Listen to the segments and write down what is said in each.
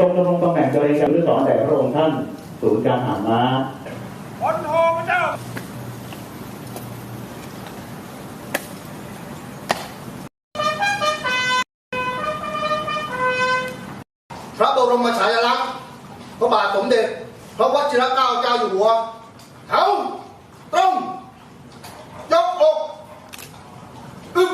รงดำรงตำแหน่งโดยการฤดูสอนแด่พระองค์ท่านศูนย์การหาม้าพลโทพระเจ้าพระบรมฉายาลักษณ์พระบาทสมเด็จ พระวชิรเกล้าเจ้าอยู่หัวเขาตรงยกอกอึ๊บ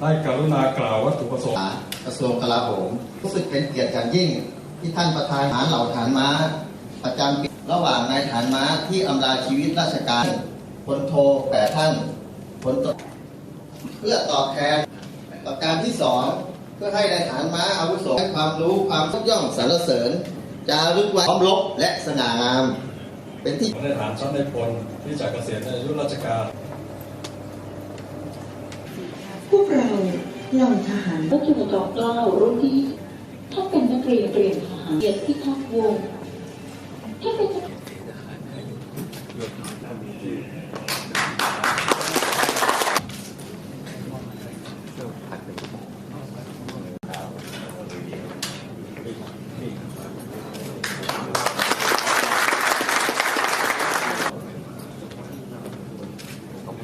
ได้กรุณากล่าววัตถุประสงค์กระทรวงกลาโหมรู้สึกเป็นเกียรติอย่างยิ่ง ที่ท่านประธานฐานเหล่าฐานม้า ประจำปีระหว่างนายฐานม้าที่อำลาชีวิตราชการพลโทแก่ท่านพลตเพื่อตอบแทนประการที่สองเพื่อให้นายฐานม้าอาวุโสให้ความรู้ความยกย่องสรรเสริญจารึกไว้พร้อมรบและสง่างาม เป็นที่ในฐานชั้นในพลที่จะเกษียณอายุราชการ พวกเราเหล่าทหารวัตถุจอมเกล้ารุ่นที่ท่านเป็นนักเรียนเตรียมทหารเกียรติพิทักษ์วงศ์ท่านเป็น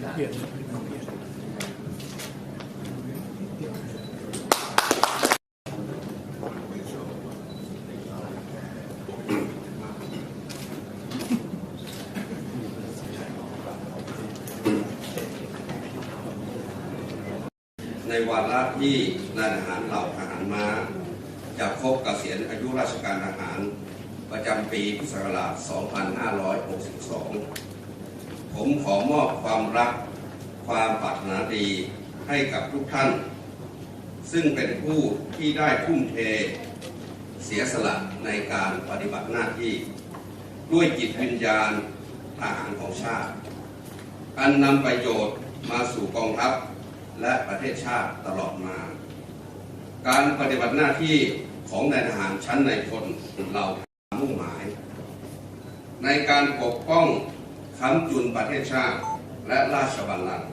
ในวาระที่นายทหารเหล่าทหารม้าจะครบเกษียณอายุราชการทหาร ประจำปีพุทธศักราช 2562 ผมขอมอบความรัก ความปรารถนาดีให้กับทุกท่าน ซึ่งเป็นผู้ที่ได้ทุ่มเท เสียสละในการปฏิบัติหน้าที่ ด้วยจิตวิญญาณทหารของชาติอันนำประโยชน์มาสู่กองทัพและประเทศชาติตลอดมา การปฏิบัติหน้าที่ของนายทหารชั้นในพลเรามุ่งหมาย ในการปกป้อง ค้ำจุนประเทศชาติ และราชบัลลังก์